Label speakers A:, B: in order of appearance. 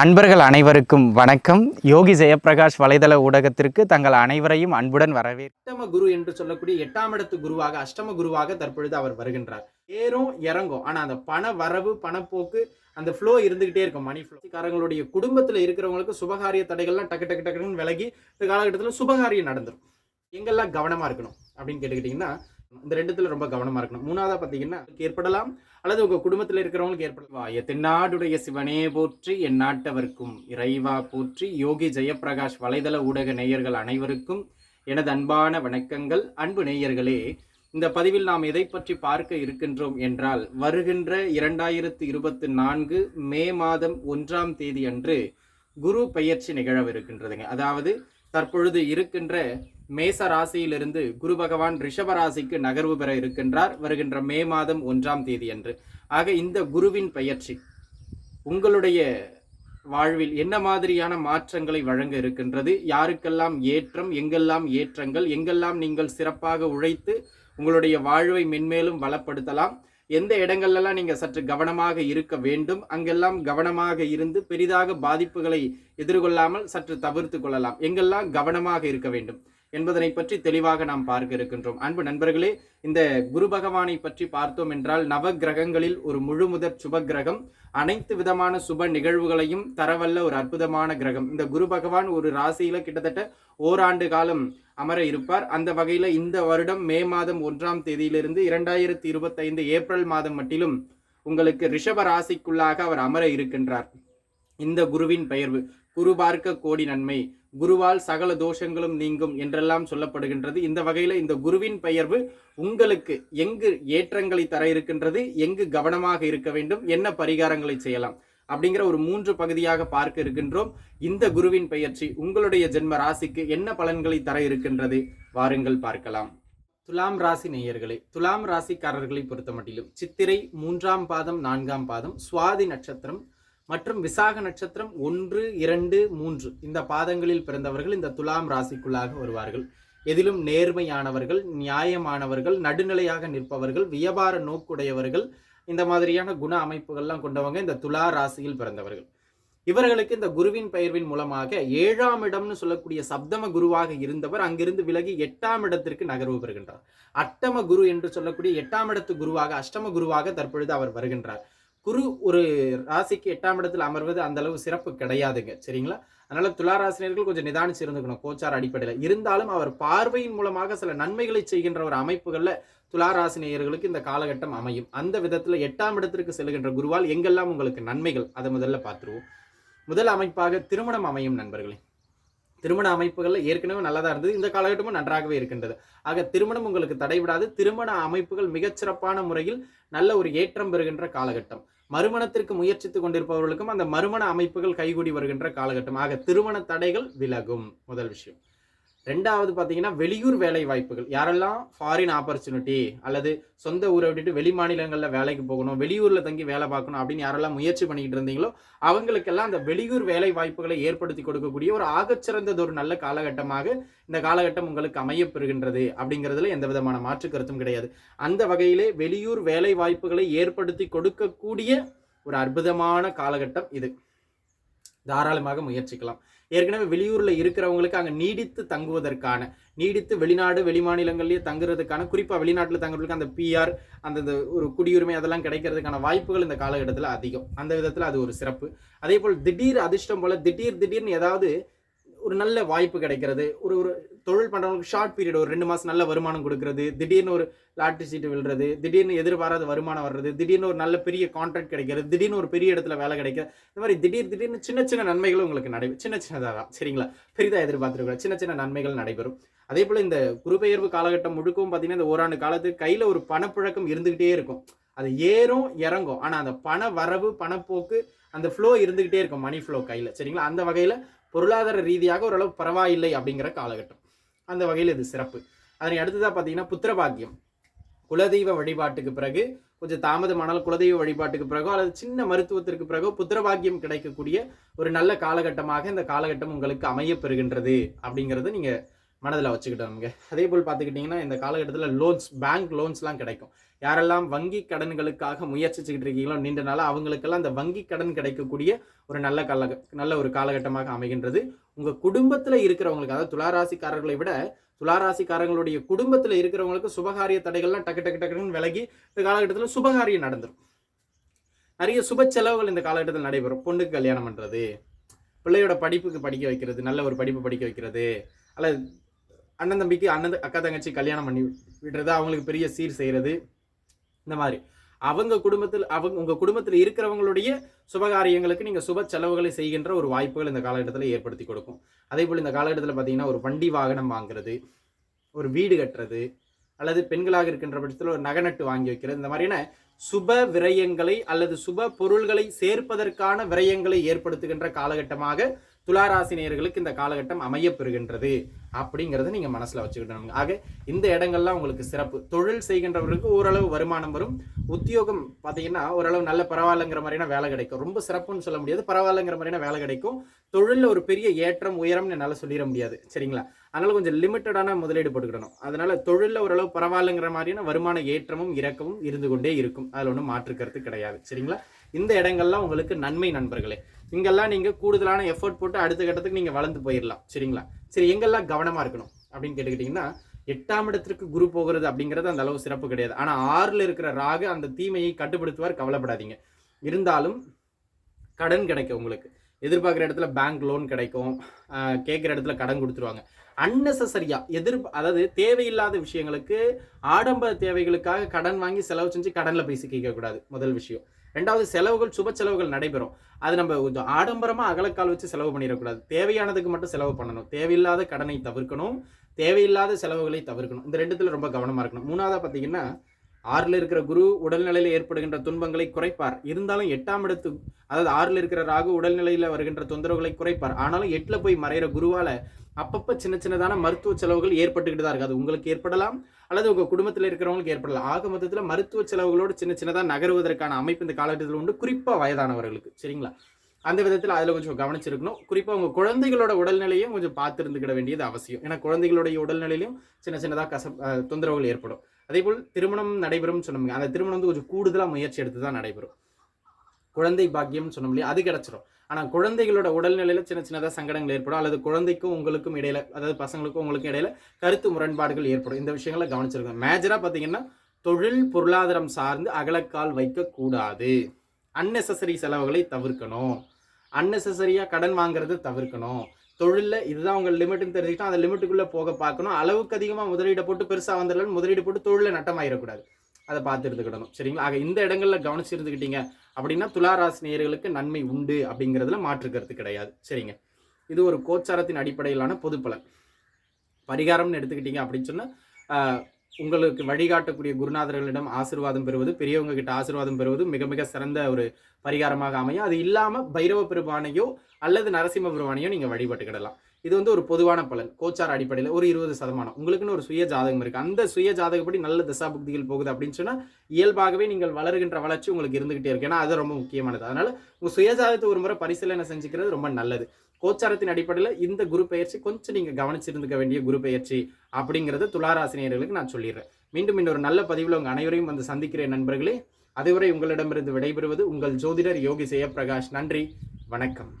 A: அன்பர்கள் அனைவருக்கும் வணக்கம். யோகி ஜெயபிரகாஷ் வலைதள ஊடகத்திற்கு தங்கள் அனைவரையும் அன்புடன் வரவேற்
B: அஷ்டம குரு என்று சொல்லக்கூடிய எட்டாம் இடத்து குருவாக அஷ்டம குருவாக தற்பொழுது அவர் வருகின்றார். ஏறும் இறங்கும். ஆனா அந்த பண வரவு பணப்போக்கு அந்த ஃப்ளோ இருந்துகிட்டே இருக்கும். மணி ஃப்ளோ காரங்களுடைய குடும்பத்துல இருக்கிறவங்களுக்கு சுபகாரிய தடைகள்லாம் டக்கு டக்கு டக்குன்னு விலகி இந்த காலகட்டத்தில் சுபகாரியம் நடந்துடும் எங்கெல்லாம் கவனமா இருக்கணும் அப்படின்னு கேட்டுக்கிட்டீங்கன்னா இந்த ரெண்டுத்துல ரொம்ப கவனமா இருக்கணும். மூணாவதா பாத்தீங்கன்னா ஏற்படலாம் அல்லது உங்க குடும்பத்துல இருக்கிறவங்களுக்கு ஏற்படலாம். எத்தென்னாடுடைய சிவனே போற்றி என் நாட்டவர்க்கும் இறைவா போற்றி யோகி ஜெயப்பிரகாஷ் வலைதள ஊடக நேயர்கள் அனைவருக்கும் எனது அன்பான வணக்கங்கள். அன்பு நேயர்களே இந்த பதிவில் நாம் எதை பற்றி பார்க்க இருக்கின்றோம் என்றால் வருகின்ற இரண்டாயிரத்து இருபத்தி நான்கு மே மாதம் ஒன்றாம் தேதி அன்று குரு பெயர்ச்சி நிகழவிருக்கின்றதுங்க. அதாவது தற்பொழுது இருக்கின்ற மேச ராசியிலிருந்து குரு பகவான் ரிஷப ராசிக்கு நகர்வு பெற இருக்கின்றார். வருகின்ற மே மாதம் ஒன்றாம் தேதி அன்று ஆக இந்த குருவின் பயிற்சி உங்களுடைய வாழ்வில் என்ன மாதிரியான மாற்றங்களை வழங்க இருக்கின்றது? யாருக்கெல்லாம் ஏற்றம் எங்கெல்லாம் ஏற்றங்கள் எங்கெல்லாம் நீங்கள் சிறப்பாக உழைத்து உங்களுடைய வாழ்வை மென்மேலும் வளப்படுத்தலாம். எந்த இடங்கள்லாம் நீங்கள் சற்று கவனமாக இருக்க வேண்டும் அங்கெல்லாம் கவனமாக இருந்து பெரிதாக பாதிப்புகளை எதிர்கொள்ளாமல் சற்று தவிர்த்து கொள்ளலாம். எங்கெல்லாம் கவனமாக இருக்க வேண்டும்? என்பதனை பற்றி தெளிவாக நாம் பார்க்க இருக்கின்றோம். அன்பு நண்பர்களே இந்த குரு பகவானை பற்றி பார்த்தோம் என்றால் நவ கிரகங்களில் ஒரு முழுமுதற் சுப கிரகம் அனைத்து விதமான சுப நிகழ்வுகளையும் தரவல்ல ஒரு அற்புதமான கிரகம். இந்த குரு பகவான் ஒரு ராசியில கிட்டத்தட்ட ஓராண்டு காலம் அமர இருப்பார். அந்த வகையில இந்த வருடம் மே மாதம் ஒன்றாம் தேதியிலிருந்து இரண்டாயிரத்தி இருபத்தைந்து ஏப்ரல் மாதம் மட்டிலும் உங்களுக்கு ரிஷப ராசிக்குள்ளாக அவர் அமர இருக்கின்றார். இந்த குருவின் பெயர்வு குரு பார்க்க கோடி நன்மை. குருவால் சகல தோஷங்களும் நீங்கும் என்றெல்லாம் சொல்லப்படுகின்றது. இந்த வகையில் இந்த குருவின் பெயர்வு உங்களுக்கு எங்கு ஏற்றங்களை தர இருக்கின்றது எங்கு கவனமாக இருக்க வேண்டும் என்ன பரிகாரங்களை செய்யலாம் அப்படிங்கிற ஒரு மூன்று பகுதியாக பார்க்க இருக்கின்றோம். இந்த குருவின் பெயர்ச்சி உங்களுடைய ஜென்ம ராசிக்கு என்ன பலன்களை தர இருக்கின்றது வாருங்கள் பார்க்கலாம். துலாம் ராசி நேயர்களே துலாம் ராசிக்காரர்களை பொறுத்த மட்டிலும் சித்திரை மூன்றாம் பாதம் நான்காம் பாதம் சுவாதி நட்சத்திரம் மற்றும் விசாக நட்சத்திரம் ஒன்று இரண்டு மூன்று. இந்த பாதங்களில் பிறந்தவர்கள் இந்த துலாம் ராசிக்குள்ளாக வருவார்கள். எதிலும் நேர்மையானவர்கள் நியாயமானவர்கள் நடுநிலையாக நிற்பவர்கள் வியாபார நோக்குடையவர்கள் இந்த மாதிரியான குண அமைப்புகள்லாம் கொண்டவங்க இந்த துலா ராசியில் பிறந்தவர்கள். இவர்களுக்கு இந்த குருவின் பெயர்வின் மூலமாக ஏழாம் இடம்னு சொல்லக்கூடிய சப்தம குருவாக இருந்தவர் அங்கிருந்து விலகி எட்டாம் இடத்திற்கு நகர்வு பெறுகின்றார். அட்டம குரு என்று சொல்லக்கூடிய எட்டாம் இடத்து குருவாக அஷ்டம குருவாக தற்பொழுது அவர் வருகின்றார். குரு ஒரு ராசிக்கு எட்டாம் இடத்தில் அமர்வது அந்த அளவு சிறப்பு கிடையாதுங்க. சரிங்களா? அதனால துளாராசினியர்கள் கொஞ்சம் நிதானிச்சு இருந்துக்கணும் கோச்சார் அடிப்படையில். இருந்தாலும் அவர் பார்வையின் மூலமாக சில நன்மைகளை செய்கின்ற ஒரு அமைப்புகள்ல துளாராசினியர்களுக்கு இந்த காலகட்டம் அமையும். அந்த விதத்துல எட்டாம் இடத்திற்கு செல்கின்ற குருவால் எங்கெல்லாம் உங்களுக்கு நன்மைகள்? அதை முதல்ல பார்த்துருவோம். முதல் அமைப்பாக திருமணம் அமையும் நண்பர்களே. திருமண அமைப்புகள்ல ஏற்கனவே நல்லதா இருந்தது. இந்த காலகட்டமும் நன்றாகவே இருக்கின்றது. ஆக திருமணம் உங்களுக்கு தடைவிடாது திருமண அமைப்புகள் மிகச்சிறப்பான முறையில் நல்ல ஒரு ஏற்றம் பெறுகின்ற காலகட்டம். மறுமணத்திற்கு முயற்சித்துக் கொண்டிருப்பவர்களுக்கும் அந்த மறுமண அமைப்புகள் கைகூடி வருகின்ற காலகட்டம் ஆக திருமண தடைகள் விலகும் முதல் விஷயம். ரெண்டாவது பார்த்தீங்கன்னா வெளியூர் வேலை வாய்ப்புகள். யாரெல்லாம் ஃபாரின் ஆப்பர்ச்சுனிட்டி அல்லது சொந்த ஊரை விட்டுட்டு வெளி மாநிலங்களில் வேலைக்கு போகணும் வெளியூரில் தங்கி வேலை பார்க்கணும் அப்படின்னு யாரெல்லாம் முயற்சி பண்ணிக்கிட்டு இருந்தீங்களோ அவங்களுக்கெல்லாம் அந்த வெளியூர் வேலை வாய்ப்புகளை ஏற்படுத்தி கொடுக்கக்கூடிய ஒரு ஆகச்சிறந்தது ஒரு நல்ல காலகட்டமாக இந்த காலகட்டம் உங்களுக்கு அமையப்பெறுகின்றது அப்படிங்கிறதுல எந்த விதமான மாற்று கருத்தும் கிடையாது. அந்த வகையிலே வெளியூர் வேலை வாய்ப்புகளை ஏற்படுத்தி கொடுக்கக்கூடிய ஒரு அற்புதமான காலகட்டம் இது. தாராளமாக முயற்சிக்கலாம். ஏற்கனவே வெளியூரில் இருக்கிறவங்களுக்கு அங்கே நீடித்து தங்குவதற்கான நீடித்து வெளிநாடு வெளிமாநிலங்கள்லயே தங்குறதுக்கான குறிப்பாக வெளிநாட்டில் தங்குறதுக்கு அந்த பிஆர் அந்த ஒரு குடியுரிமை அதெல்லாம் கிடைக்கிறதுக்கான வாய்ப்புகள் இந்த காலகட்டத்தில் அதிகம். அந்த விதத்தில் அது ஒரு சிறப்பு. அதே போல் திடீர் அதிர்ஷ்டம் போல் திடீர் திடீர்னு ஏதாவது ஒரு நல்ல வாய்ப்பு கிடைக்கிறது ஒரு ஒரு தொழில் பண்ணுறவங்களுக்கு ஷார்ட் பீரியட் ஒரு ரெண்டு மாதம் நல்ல வருமானம் கொடுக்குறது திடீர்னு ஒரு லாட்ரி சீட்டு விழுறது திடீர்னு எதிர்பாராத வருமானம் வர்றது திடீர்னு ஒரு நல்ல பெரிய கான்ட்ராக்ட் கிடைக்கிறது திடீர்னு ஒரு பெரிய இடத்துல வேலை கிடைக்கிறது. இந்த மாதிரி திடீர் திடீர்னு சின்ன சின்ன நன்மைகளும் உங்களுக்கு நடைபெறும் சின்ன சின்னதாக தான் சரிங்களா? பெரிதா எதிர்பார்த்துருக்க சின்ன சின்ன நன்மைகள் நடைபெறும். அதே போல் இந்த குருபெயர்வு காலகட்டம் முழுக்கவும் பார்த்தீங்கன்னா இந்த ஓராண்டு காலத்துக்கு கையில் ஒரு பணப்புழக்கம் இருந்துக்கிட்டே இருக்கும். அது ஏறும் இறங்கும். ஆனால் அந்த பண வரவு பணப்போக்கு அந்த ஃப்ளோ இருந்துக்கிட்டே இருக்கும் மணி ஃப்ளோ கையில் சரிங்களா? அந்த வகையில் பொருளாதார ரீதியாக ஓரளவு பரவாயில்லை அப்படிங்கிற காலகட்டம். அந்த வகையில் இது சிறப்பு. அதனை அடுத்ததாக பார்த்தீங்கன்னா புத்திரபாக்கியம். குலதெய்வ வழிபாட்டுக்கு பிறகு கொஞ்சம் தாமதமானால் குலதெய்வ வழிபாட்டுக்கு பிறகோ அல்லது சின்ன மருத்துவத்திற்கு பிறகோ புத்திரபாக்கியம் கிடைக்கக்கூடிய ஒரு நல்ல காலகட்டமாக இந்த காலகட்டம் உங்களுக்கு அமைய பெறுகின்றது அப்படிங்கிறத நீங்கள் மனதில் வச்சுக்கிட்டோம் நமக்கு அதே போல் பார்த்துக்கிட்டிங்கன்னா இந்த காலகட்டத்தில் லோன்ஸ் பேங்க் லோன்ஸ்லாம் கிடைக்கும். யாரெல்லாம் வங்கி கடன்களுக்காக முயற்சிச்சுக்கிட்டு இருக்கீங்களோ நீண்ட நாளாக அவங்களுக்கெல்லாம் அந்த வங்கி கடன் கிடைக்கக்கூடிய ஒரு நல்ல கால நல்ல ஒரு காலகட்டமாக அமைகின்றது. உங்கள் குடும்பத்தில் இருக்கிறவங்களுக்கு அதாவது துளாராசிக்காரர்களை விட துளாராசிக்காரங்களுடைய குடும்பத்தில் இருக்கிறவங்களுக்கு சுபகாரிய தடைகள்லாம் டக்கு டக்கு டக்குன்னு விலகி இந்த காலகட்டத்தில் சுபகாரியம் நடந்துடும் நிறைய சுப செலவுகள் இந்த காலகட்டத்தில் நடைபெறும். பொண்ணுக்கு கல்யாணம் பண்ணுறது பிள்ளையோட படிப்புக்கு படிக்க வைக்கிறது நல்ல ஒரு படிப்பு படிக்க வைக்கிறது அல்லது அண்ணன் தம்பிக்கு அண்ணன் அக்கா தங்கச்சி கல்யாணம் பண்ணி விடுறது அவங்களுக்கு பெரிய சீர் செய்கிறது இந்த மாதிரி. அவங்க குடும்பத்தில் அவங்க உங்கள் குடும்பத்தில் இருக்கிறவங்களுடைய சுபகாரியங்களுக்கு நீங்கள் சுப செலவுகளை செய்கின்ற ஒரு வாய்ப்புகள் இந்த காலகட்டத்தில் ஏற்படுத்தி கொடுக்கும். அதே போல் இந்த காலகட்டத்தில் பார்த்தீங்கன்னா ஒரு வண்டி வாகனம் வாங்குறது ஒரு வீடு கட்டுறது அல்லது பெண்களாக இருக்கின்ற பட்சத்தில் ஒரு நகநட்டு வாங்கி வைக்கிறது இந்த மாதிரியான சுப விரயங்களை அல்லது சுப பொருள்களை சேர்ப்பதற்கான விரயங்களை ஏற்படுத்துகின்ற காலகட்டமாக துளாராசினியர்களுக்கு இந்த காலகட்டம் அமைய பெறுகின்றது அப்படிங்கிறத நீங்கள் மனசில் வச்சுக்கிட்டணும். ஆக இந்த இடங்கள்லாம் உங்களுக்கு சிறப்பு. தொழில் செய்கின்றவர்களுக்கு ஓரளவு வருமானம் வரும். உத்தியோகம் பார்த்தீங்கன்னா ஓரளவு நல்ல பரவாயில்லைங்கிற மாதிரியான வேலை கிடைக்கும். ரொம்ப சிறப்புன்னு சொல்ல முடியாது. பரவாயில்லைங்கிற மாதிரியான வேலை கிடைக்கும். தொழிலில் ஒரு பெரிய ஏற்றம் உயரம்னு என்னால் சொல்லிட முடியாது. சரிங்களா? அதனால கொஞ்சம் லிமிட்டடான முதலீடு போட்டுக்கிடணும். அதனால தொழிலில் ஓரளவு பரவாயில்லைங்கிற மாதிரியான வருமான ஏற்றமும் இறக்கமும் இருந்து கொண்டே இருக்கும். அதில் ஒன்றும் மாற்றுக்கிறது கிடையாது. சரிங்களா? இந்த இடங்கள்லாம் உங்களுக்கு நன்மை நண்பர்களே இங்கெல்லாம் நீங்கள் கூடுதலான எஃபோர்ட் போட்டு அடுத்த கட்டத்துக்கு நீங்கள் வளர்ந்து போயிடலாம் சரிங்களா? சரி எங்கெல்லாம் கவனமாக இருக்கணும் அப்படின்னு கேட்டுக்கிட்டிங்கன்னா எட்டாம் இடத்திற்கு குரு போகிறது அப்படிங்கிறது அந்த அளவு சிறப்பு கிடையாது. ஆனால் ஆறில் இருக்கிற ராகு அந்த தீமையை கட்டுப்படுத்துவார் கவலைப்படாதீங்க. இருந்தாலும் கடன் கிடைக்கும் உங்களுக்கு. எதிர்பார்க்குற இடத்துல பேங்க் லோன் கிடைக்கும். கேட்குற இடத்துல கடன் கொடுத்துருவாங்க. அன்னெசரியாக எதிர் அதாவது தேவையில்லாத விஷயங்களுக்கு ஆடம்பர தேவைகளுக்காக கடன் வாங்கி செலவு செஞ்சு கடனில் போய் சிக்கிக்க கூடாது முதல் விஷயம். ரெண்டாவது செலவுகள் சுப செலவுகள் நடைபெறும். அது நம்ம கொஞ்சம் ஆடம்பரமாக அகலக்கால் வச்சு செலவு பண்ணிடக்கூடாது. தேவையானதுக்கு மட்டும் செலவு பண்ணணும். தேவையில்லாத கடனை தவிர்க்கணும். தேவையில்லாத செலவுகளை தவிர்க்கணும். இந்த ரெண்டுத்தில் ரொம்ப கவனமாக இருக்கணும். மூணாவதாக பார்த்தீங்கன்னா ஆறில் இருக்கிற குரு உடல்நிலையில் ஏற்படுகின்ற துன்பங்களை குறைப்பார். இருந்தாலும் எட்டாம் இடத்து அதாவது ஆறில் இருக்கிற ராகு உடல்நிலையில் வருகின்ற தொந்தரவுகளை குறைப்பார். ஆனாலும் எட்டில் போய் மறைகிற குருவால் அப்பப்போ சின்ன சின்னதான மருத்துவ செலவுகள் ஏற்பட்டுக்கிட்டு தான் இருக்குது அது உங்களுக்கு ஏற்படலாம் அல்லது உங்கள் குடும்பத்தில் இருக்கிறவங்களுக்கு ஏற்படலாம். ஆக மொத்தத்தில் மருத்துவ செலவுகளோடு சின்ன சின்னதாக நகருவதற்கான அமைப்பு இந்த காலகட்டத்தில் உண்டு. குறிப்பாக வயதானவர்களுக்கு சரிங்களா? அந்த விதத்தில் அதில் கொஞ்சம் கவனிச்சிருக்கணும். குறிப்பாக உங்கள் குழந்தைகளோட உடல்நிலையும் கொஞ்சம் பார்த்துருந்துக்கிட வேண்டியது அவசியம். ஏன்னா குழந்தைகளுடைய உடல்நிலையிலும் சின்ன சின்னதாக கச தொந்தரவுகள் ஏற்படும். அதே போல் திருமணம் நடைபெறும் சொன்னோம் அந்த திருமணம் வந்து கொஞ்சம் கூடுதலாக முயற்சி எடுத்து தான் நடைபெறும். குழந்தை பாக்கியம்னு சொன்னோம் இல்லையா? அது கிடச்சிரும். ஆனால் குழந்தைகளோட உடல்நிலையில் சின்ன சின்னதாக சங்கடங்கள் ஏற்படும். அல்லது குழந்தைக்கும் உங்களுக்கும் இடையில அதாவது பசங்களுக்கும் உங்களுக்கும் இடையில கருத்து முரண்பாடுகள் ஏற்படும். இந்த விஷயங்களை கவனிச்சிருக்கோம் மேஜராக பார்த்தீங்கன்னா தொழில் பொருளாதாரம் சார்ந்து அகலக்கால் வைக்கக்கூடாது. அன்னெசசரி செலவுகளை தவிர்க்கணும். அன்னெசரியாக கடன் வாங்குறது தவிர்க்கணும். தொழிலில் இதுதான் உங்கள் லிமிட்னு தெரிஞ்சுக்கிட்டா அந்த லிமிட்டுக்குள்ளே போக பார்க்கணும். அளவுக்கு அதிகமாக முதலீடு போட்டு பெருசாக வந்துடலன்னு முதலீடு போட்டு தொழிலில் நட்டமாயிடக்கூடாது அதை பார்த்து இருந்துக்கிடணும் சரிங்களா? ஆக இந்த இடங்களில் கவனிச்சு இருந்துக்கிட்டீங்க அப்படின்னா துளாராசி நேயர்களுக்கு நன்மை உண்டு அப்படிங்கிறதுல மாற்று கருத்து கிடையாது. சரிங்க. இது ஒரு கோச்சாரத்தின் அடிப்படையிலான பொது பலன் பரிகாரம்னு எடுத்துக்கிட்டீங்க அப்படின்னு சொன்னால் உங்களுக்கு வழிகாட்டக்கூடிய குருநாதர்களிடம் ஆசீர்வாதம் பெறுவது பெரியவங்க கிட்ட ஆசிர்வாதம் பெறுவது மிக மிக சிறந்த ஒரு பரிகாரமாக அமையும். அது இல்லாமல் பைரவ பெருமானையோ அல்லது நரசிம்ம பெருமானையோ நீங்கள் வழிபட்டுக்கிடலாம். இது வந்து ஒரு பொதுவான பலன். கோச்சார் அடிப்படையில் ஒரு இருபது சதமானம். உங்களுக்குன்னு ஒரு சுய ஜாதகம் இருக்குது அந்த சுய ஜாதகப்படி நல்ல தசாபுக்திகள் போகுது அப்படின்னு சொன்னால் இயல்பாகவே நீங்கள் வளர்கின்ற வளர்ச்சி உங்களுக்கு இருந்துகிட்டே இருக்கு. ஏன்னா அது ரொம்ப முக்கியமானது. அதனால் உங்கள் சுய ஜாதகத்தை ஒரு முறை பரிசீலனை செஞ்சுக்கிறது ரொம்ப நல்லது. கோச்சாரத்தின் அடிப்படையில் இந்த குரு பெயர்ச்சி கொஞ்சம் நீங்கள் கவனிச்சிருந்துக்க வேண்டிய குரு பெயர்ச்சி அப்படிங்கிறத துளாராசினியர்களுக்கு நான் சொல்லிடுறேன். மீண்டும் இன்னொரு நல்ல பதிவில் உங்கள் அனைவரையும் வந்து சந்திக்கிறேன் நண்பர்களே. அதுவரை உங்களிடமிருந்து விடைபெறுவது உங்கள் ஜோதிடர் யோகி ஜெயபிரகாஷ் நன்றி. வணக்கம்.